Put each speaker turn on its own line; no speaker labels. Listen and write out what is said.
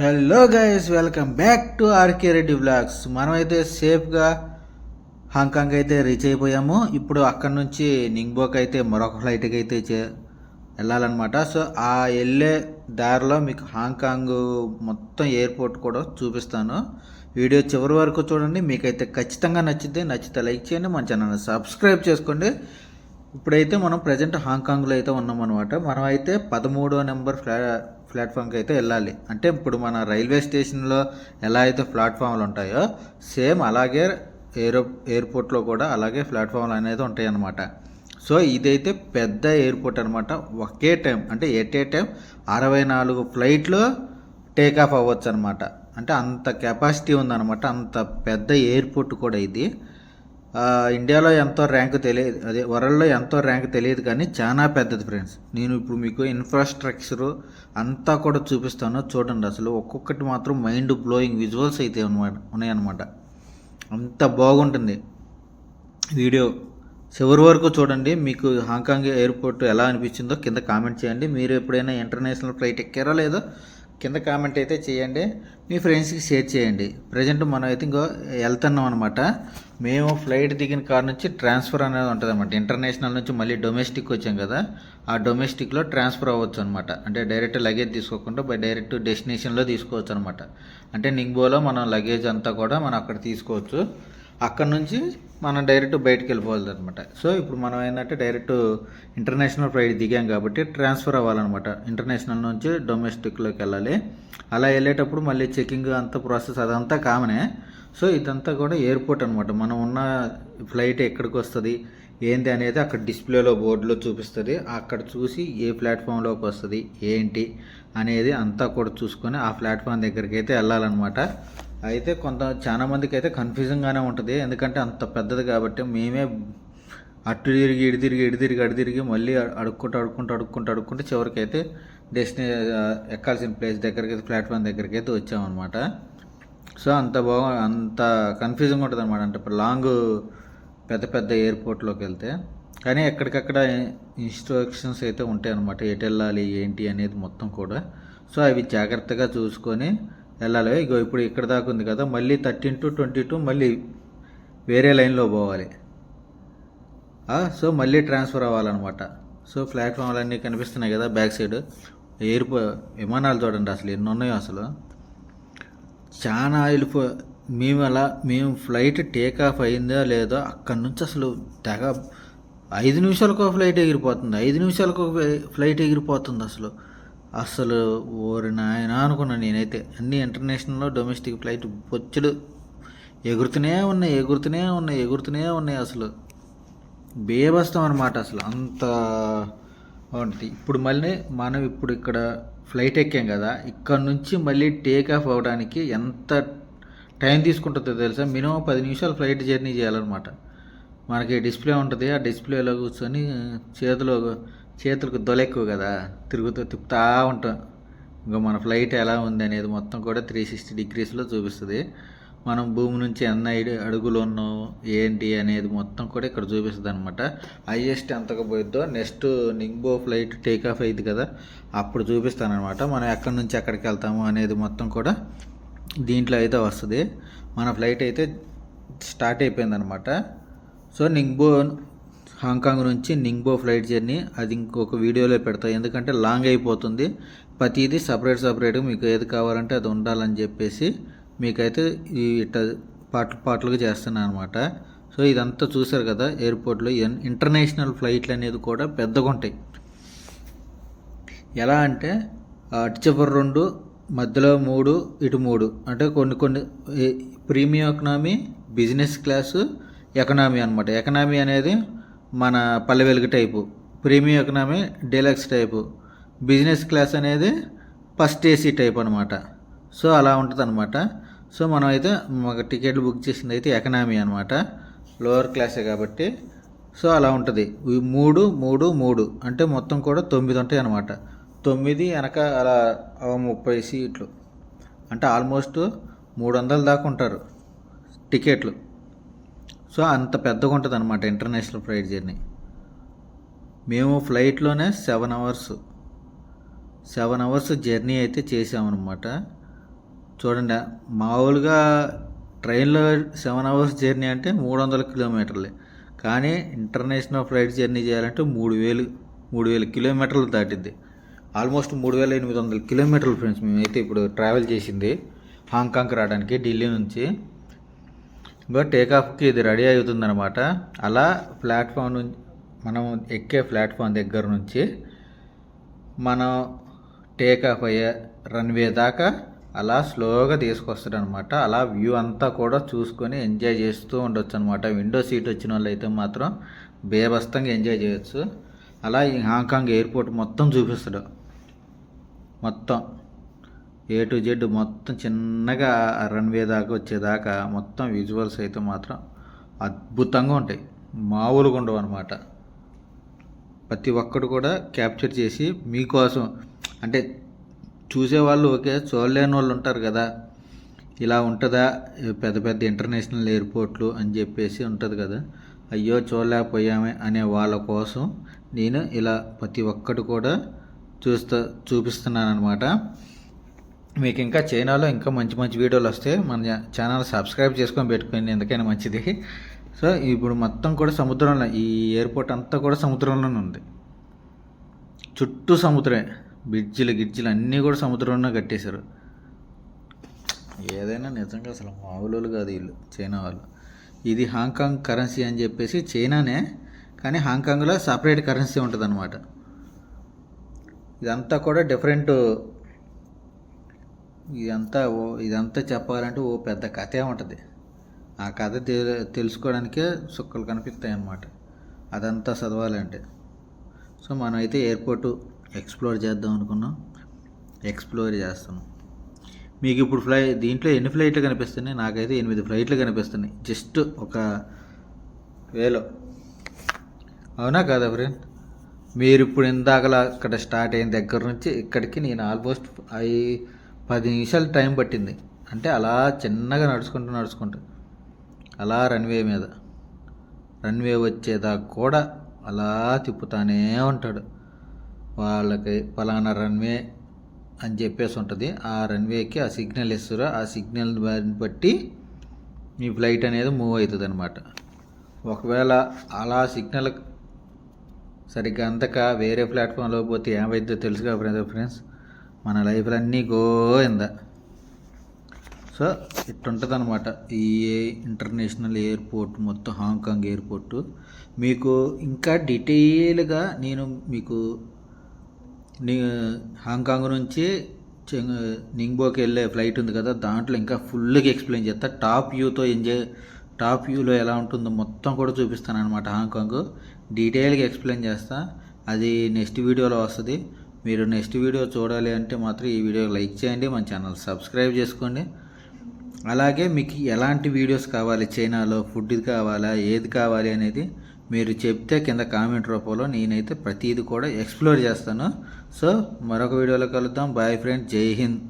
Hello guys welcome back to RK Reddy blogs మనమైతే సేఫ్గా Hong Kong అయితే రీచ్ అయిపోయాము. ఇప్పుడు అక్కడ నుంచి నింగ్బోక్ అయితే మరొక ఫ్లైట్కి అయితే చే- వెళ్ళాలన్నమాట. సో ఆ వెళ్ళే దారిలో మీకు హాంకాంగ్ మొత్తం ఎయిర్పోర్ట్ కూడా చూపిస్తాను. వీడియో చివరి వరకు చూడండి. మీకైతే ఖచ్చితంగా నచ్చితే నచ్చితే లైక్ చేయండి. మన ఛానల్ని సబ్స్క్రైబ్ చేసుకోండి. ఇప్పుడైతే మనం ప్రజెంట్ హాంకాంగ్లో అయితే ఉన్నాం అనమాట మనం అయితే పదమూడో నెంబర్ ఫ్లా ప్లాట్ఫామ్కి అయితే వెళ్ళాలి. అంటే ఇప్పుడు మన రైల్వే స్టేషన్లో ఎలా అయితే ప్లాట్ఫామ్లు ఉంటాయో సేమ్ అలాగే ఎయిరో ఎయిర్పోర్ట్లో కూడా అలాగే ప్లాట్ఫామ్లు అనేది ఉంటాయి అన్నమాట సో ఇదైతే పెద్ద ఎయిర్పోర్ట్ అనమాట ఒకే టైం అంటే ఎట్ ఏ టైం అరవై నాలుగు ఫ్లైట్లు టేక్ ఆఫ్ అవ్వచ్చు అనమాట అంటే అంత కెపాసిటీ ఉందన్నమాట. అంత పెద్ద ఎయిర్పోర్ట్ కూడా ఇది. ఇండియాలో ఎంతో ర్యాంక్ తెలియదు. అదే వరల్డ్లో ఎంతో ర్యాంక్ తెలియదు కానీ చాలా పెద్దది ఫ్రెండ్స్. నేను ఇప్పుడు మీకు ఇన్ఫ్రాస్ట్రక్చర్ అంతా కూడా చూపిస్తాను. చూడండి అసలు ఒక్కొక్కటి మాత్రం మైండ్ బ్లోయింగ్ విజువల్స్ అయితే అనమాట ఉన్నాయన్నమాట. అంత బాగుంటుంది. వీడియో చివరి వరకు చూడండి. మీకు హాంకాంగ్ ఎయిర్పోర్ట్ ఎలా అనిపించిందో కింద కామెంట్ చేయండి. మీరు ఎప్పుడైనా ఇంటర్నేషనల్ ఫ్లైట్ ఎక్కారా లేదో కింద కామెంట్ అయితే చేయండి. మీ ఫ్రెండ్స్కి షేర్ చేయండి. ప్రజెంట్ మనం అయితే ఇంకో వెళ్తున్నాం అనమాట మేము ఫ్లైట్ దిగిన కార్ నుంచి ట్రాన్స్ఫర్ అనేది ఉంటుంది అనమాట ఇంటర్నేషనల్ నుంచి మళ్ళీ డొమెస్టిక్ వచ్చాం కదా ఆ డొమెస్టిక్లో ట్రాన్స్ఫర్ అవ్వచ్చు అనమాట అంటే డైరెక్ట్ లగేజ్ తీసుకోకుండా బై డైరెక్ట్ డెస్టినేషన్లో తీసుకోవచ్చు అనమాట అంటే నింగ్బోలో మనం లగేజ్ అంతా కూడా మనం అక్కడ తీసుకోవచ్చు. అక్కడ నుంచి మనం డైరెక్ట్ బయటకు వెళ్ళిపోవాలి అనమాట సో ఇప్పుడు మనం ఏంటంటే డైరెక్ట్ ఇంటర్నేషనల్ ఫ్లైట్ దిగాం కాబట్టి ట్రాన్స్ఫర్ అవ్వాలన్నమాట. ఇంటర్నేషనల్ నుంచి డొమెస్టిక్లోకి వెళ్ళాలి. అలా వెళ్ళేటప్పుడు మళ్ళీ చెకింగ్ అంత ప్రాసెస్ అదంతా కామనే సో ఇదంతా కూడా ఎయిర్పోర్ట్ అనమాట మనం ఉన్న ఫ్లైట్ ఎక్కడికి వస్తుంది? ఏంటి అనేది అక్కడ డిస్ప్లేలో బోర్డులో చూపిస్తుంది. అక్కడ చూసి ఏ ప్లాట్ఫామ్లోకి వస్తుంది? ఏంటి? అనేది అంతా కూడా చూసుకొని ఆ ప్లాట్ఫామ్ దగ్గరికి అయితే వెళ్ళాలన్నమాట. అయితే కొంత చాలామందికి అయితే కన్ఫ్యూజింగ్గానే ఉంటుంది. ఎందుకంటే అంత పెద్దది కాబట్టి మేమే అటు తిరిగి ఇటు తిరిగి ఇటు తిరిగి అటు తిరిగి మళ్ళీ అడుక్కుంటూ అడుక్కుంటూ అడుక్కుంటూ అడుక్కుంటూ చివరికి అయితే డెస్టినే ఎక్కాల్సిన ప్లేస్ దగ్గరికి అయితే ప్లాట్ఫామ్ దగ్గరికి అయితే వచ్చామన్నమాట. సో అంత బాగు అంత కన్ఫ్యూజింగ్ ఉంటుంది అనమాట అంటే ఇప్పుడు లాంగ్ పెద్ద పెద్ద ఎయిర్పోర్ట్లోకి వెళ్తే. కానీ ఎక్కడికక్కడ ఇన్స్ట్రక్షన్స్ అయితే ఉంటాయి అనమాట ఎటు వెళ్ళాలి ఏంటి అనేది మొత్తం కూడా. సో అవి జాగ్రత్తగా చూసుకొని వెళ్ళాలి. ఇగో ఇప్పుడు ఇక్కడ దాకా ఉంది కదా మళ్ళీ థర్టీన్ టు ట్వంటీ టూ మళ్ళీ వేరే లైన్లో పోవాలి. సో మళ్ళీ ట్రాన్స్ఫర్ అవ్వాలన్నమాట. సో ప్లాట్ఫామ్లన్నీ కనిపిస్తున్నాయి కదా బ్యాక్ సైడ్. ఎయిర్పో విమానాలు చూడండి అసలు ఎన్ని ఉన్నాయో అసలు. చాలా వెళ్ళిపో మేము అలా మేము ఫ్లైట్ టేక్ ఆఫ్ అయిందో లేదో అక్కడి నుంచి అసలు తెగ ఐదు నిమిషాలకు ఒక ఫ్లైట్ ఎగిరిపోతుంది. ఐదు నిమిషాలకు ఒక ఫ్లైట్ ఎగిరిపోతుంది అసలు. అసలు ఓరి నాయన అనుకున్నాను నేనైతే. అన్ని ఇంటర్నేషనల్లో డొమెస్టిక్ ఫ్లైట్ బొచ్చుడు ఎగురుతూనే ఉన్నాయి ఎగురుతూనే ఉన్నాయి ఎగురుతూనే ఉన్నాయి అసలు. బేబస్తం అనమాట అసలు. అంత బాగుంటుంది ఇప్పుడు మళ్ళీ మనం ఇప్పుడు ఇక్కడ ఫ్లైట్ ఎక్కాం కదా. ఇక్కడ నుంచి మళ్ళీ టేక్ ఆఫ్ అవ్వడానికి ఎంత టైం తీసుకుంటుందో తెలుసా? మినిమం పది నిమిషాలు ఫ్లైట్ జర్నీ చేయాలన్నమాట. మనకి డిస్ప్లే ఉంటుంది. ఆ డిస్ప్లేలో కూర్చొని చేతిలో చేతులకు దొలెక్కువ కదా తిరుగుతూ తిప్పుతా ఉంటాం. ఇంకా మన ఫ్లైట్ ఎలా ఉంది అనేది మొత్తం కూడా త్రీ సిక్స్టీ డిగ్రీస్లో చూపిస్తుంది. మనం భూమి నుంచి ఎన్ని అడుగులు ఉన్నాం ఏంటి అనేది మొత్తం కూడా ఇక్కడ చూపిస్తుంది అనమాట హైయెస్ట్ ఎంతకు పోయిద్దో next Ningbo flight take off అయింది కదా అప్పుడు చూపిస్తానమాట మనం ఎక్కడి నుంచి ఎక్కడికి వెళ్తాము అనేది మొత్తం కూడా దీంట్లో అయితే వస్తుంది. మన ఫ్లైట్ అయితే స్టార్ట్ అయిపోయిందనమాట సో నింగ్బో హాంకాంగ్ నుంచి నింగ్బో ఫ్లైట్ జర్నీ అది ఇంకొక వీడియోలో పెడతా. ఎందుకంటే లాంగ్ అయిపోతుంది. ప్రతిదీ సపరేట్ సపరేట్గా మీకు ఏది కావాలంటే అది ఉండాలని చెప్పేసి మీకైతే ఈ ఇట్ట పాటలు పాటలుగా చేస్తున్నాను అనమాట. సో ఇదంతా చూశారు కదా ఎయిర్పోర్ట్లో ఇంటర్నేషనల్ ఫ్లైట్లు అనేది కూడా పెద్దగా ఉంటాయి. ఎలా అంటే ఆ అటు రెండు మధ్యలో మూడు ఇటు మూడు. అంటే కొన్ని కొన్ని premium economy business class economy అనమాట. ఎకనామీ అనేది మన Palle Velugu type. Premium economy deluxe type. Business class అనేది ఫస్ట్ ఏసీ టైప్ అనమాట. సో అలా ఉంటుంది అనమాట సో మనం అయితే మాకు టికెట్లు బుక్ చేసింది అయితే ఎకనామీ అనమాట. లోవర్ క్లాసే కాబట్టి. సో అలా ఉంటుంది. మూడు మూడు మూడు. అంటే మొత్తం కూడా తొమ్మిది ఉంటాయి అనమాట. తొమ్మిది వెనక అలా ముప్పై సీట్లు. అంటే ఆల్మోస్ట్ మూడు వందల దాకా ఉంటారు టికెట్లు. సో అంత పెద్దగా ఉంటుంది అనమాట ఇంటర్నేషనల్ ఫ్లైట్ జర్నీ. మేము ఫ్లైట్లోనే seven hours seven hours journey అయితే చేసామన్నమాట చూడండి మామూలుగా ట్రైన్లో సెవెన్ అవర్స్ జర్నీ అంటే మూడు వందల కిలోమీటర్లే. కానీ ఇంటర్నేషనల్ ఫ్లైట్ జర్నీ చేయాలంటే మూడు వేలు మూడు వేల కిలోమీటర్లు దాటిద్ది. ఆల్మోస్ట్ మూడు వేల ఎనిమిది వందల కిలోమీటర్లు ఫ్రెండ్స్ మేమైతే ఇప్పుడు ట్రావెల్ చేసింది. హాంకాంగ్కి రావడానికి ఢిల్లీ నుంచి. ఇంకా టేకాఫ్కి ఇది రెడీ అవుతుందన్నమాట. అలా ప్లాట్ఫామ్ నుంచి మనం ఎక్కే ప్లాట్ఫామ్ దగ్గర నుంచి మనం టేకాఫ్ అయ్యే రన్వే దాకా అలా స్లోగా తీసుకొస్తాడు అనమాట అలా వ్యూ అంతా కూడా చూసుకొని ఎంజాయ్ చేస్తూ ఉండొచ్చు అనమాట విండో సీట్ వచ్చిన వాళ్ళు అయితే మాత్రం బేబస్తంగా ఎంజాయ్ చేయొచ్చు. అలా ఈ హాంకాంగ్ ఎయిర్పోర్ట్ మొత్తం చూపిస్తాడు. మొత్తం. ఏ టు జెడ్ మొత్తం చిన్నగా రన్వే దాకా వచ్చేదాకా మొత్తం విజువల్స్ అయితే మాత్రం అద్భుతంగా ఉంటాయి. మామూలుగా ఉండవు అనమాట ప్రతి ఒక్కడు కూడా క్యాప్చర్ చేసి మీకోసం అంటే చూసేవాళ్ళు ఓకే చూడలేని వాళ్ళు ఉంటారు కదా. ఇలా ఉంటుందా? పెద్ద పెద్ద ఇంటర్నేషనల్ ఎయిర్పోర్ట్లు అని చెప్పేసి ఉంటుంది కదా. అయ్యో చూడలేకపోయామే అనే వాళ్ళ కోసం నేను ఇలా ప్రతి ఒక్కటి కూడా చూస్తా చూపిస్తున్నాను అనమాట మీకు ఇంకా చైనాలో ఇంకా మంచి మంచి వీడియోలు వస్తే మన ఛానల్ సబ్స్క్రైబ్ చేసుకొని పెట్టుకోండి. ఎందుకైనా మంచిది. సో ఇప్పుడు మొత్తం కూడా సముద్రంలో ఈ ఎయిర్పోర్ట్ అంతా కూడా సముద్రంలోనే ఉంది. చుట్టూ సముద్రమే. బ్రిడ్జిలు గిడ్జిలు అన్నీ కూడా సముద్రంలో కట్టేశారు. ఏదైనా నిజంగా అసలు మామూలు కాదు వీళ్ళు చైనా వాళ్ళు. ఇది హాంకాంగ్ కరెన్సీ అని చెప్పేసి చైనానే కానీ హాంకాంగ్లో సపరేట్ కరెన్సీ ఉంటుంది అనమాట ఇదంతా కూడా డిఫరెంట్ ఇదంతా ఓ ఇదంతా చెప్పాలంటే ఓ పెద్ద కథే ఉంటుంది. ఆ కథ తె తెలుసుకోవడానికే సుక్కలు కనిపిస్తాయి అన్నమాట అదంతా చదవాలంటే. సో మనం అయితే ఎయిర్పోర్ట్ ఎక్స్ప్లోర్ చేద్దాం అనుకున్నాం. ఎక్స్ప్లోర్ చేస్తాం మీకు ఇప్పుడు ఫ్లై దీంట్లో ఎన్ని ఫ్లైట్లు కనిపిస్తున్నాయి? నాకైతే ఎనిమిది ఫ్లైట్లు కనిపిస్తున్నాయి. జస్ట్ ఒక వేలో. అవునా కాదా ఫ్రెండ్? మీరు ఇప్పుడు ఇందాకలా అక్కడ స్టార్ట్ అయిన దగ్గర నుంచి ఇక్కడికి నేను ఆల్మోస్ట్ ఐ పది నిమిషాలు టైం పట్టింది. అంటే అలా చిన్నగా నడుచుకుంటూ నడుచుకుంటూ అలా రన్వే మీద. రన్వే వచ్చేదాకా కూడా అలా తిప్పుతానే ఉంటాడు. వాళ్ళకి ఫలానా రన్వే అని చెప్పేసి ఉంటుంది. ఆ రన్వేకి ఆ సిగ్నల్ ఇస్తారు. ఆ సిగ్నల్ బట్టి మీ ఫ్లైట్ అనేది మూవ్ అవుతుంది అనమాట ఒకవేళ అలా సిగ్నల్ సరిగ్గా అందక వేరే ప్లాట్ఫామ్లో పోతే ఏమైందో తెలుసు ఫ్రెండ్స్ ఫ్రెండ్స్. మన లైఫ్లో అన్నీ గోయింద సో ఇట్టుంటుంది అనమాట ఈ ఇంటర్నేషనల్ ఎయిర్పోర్ట్ మొత్తం హాంకాంగ్ ఎయిర్పోర్టు మీకు ఇంకా డీటెయిల్గా నేను మీకు హాంకాంగ్ నుంచి నింగ్బోకి వెళ్ళే ఫ్లైట్ ఉంది కదా దాంట్లో ఇంకా ఫుల్గా ఎక్స్ప్లెయిన్ చేస్తా. టాప్ వ్యూతో ఎంజాయ్ టాప్ వ్యూలో ఎలా ఉంటుందో మొత్తం కూడా చూపిస్తాను అనమాట హాంకాంగ్ డీటెయిల్గా ఎక్స్ప్లెయిన్ చేస్తా. అది నెక్స్ట్ వీడియోలో వస్తుంది. మీరు నెక్స్ట్ వీడియో చూడాలి అంటే మాత్రం ఈ వీడియో లైక్ చేయండి మన ఛానల్ సబ్స్క్రైబ్ చేసుకోండి. అలాగే మీకు ఎలాంటి వీడియోస్ కావాలి చైనాలో ఫుడ్ కావాలా ఏది కావాలి అనేది మీరు చెప్తే కింద కామెంట్ రూపంలో నేనైతే ప్రతిదీ కూడా ఎక్స్ప్లోర్ చేస్తాను. సో మరొక వీడియోలో కలుద్దాం. బాయ్ ఫ్రెండ్ జై హింద్.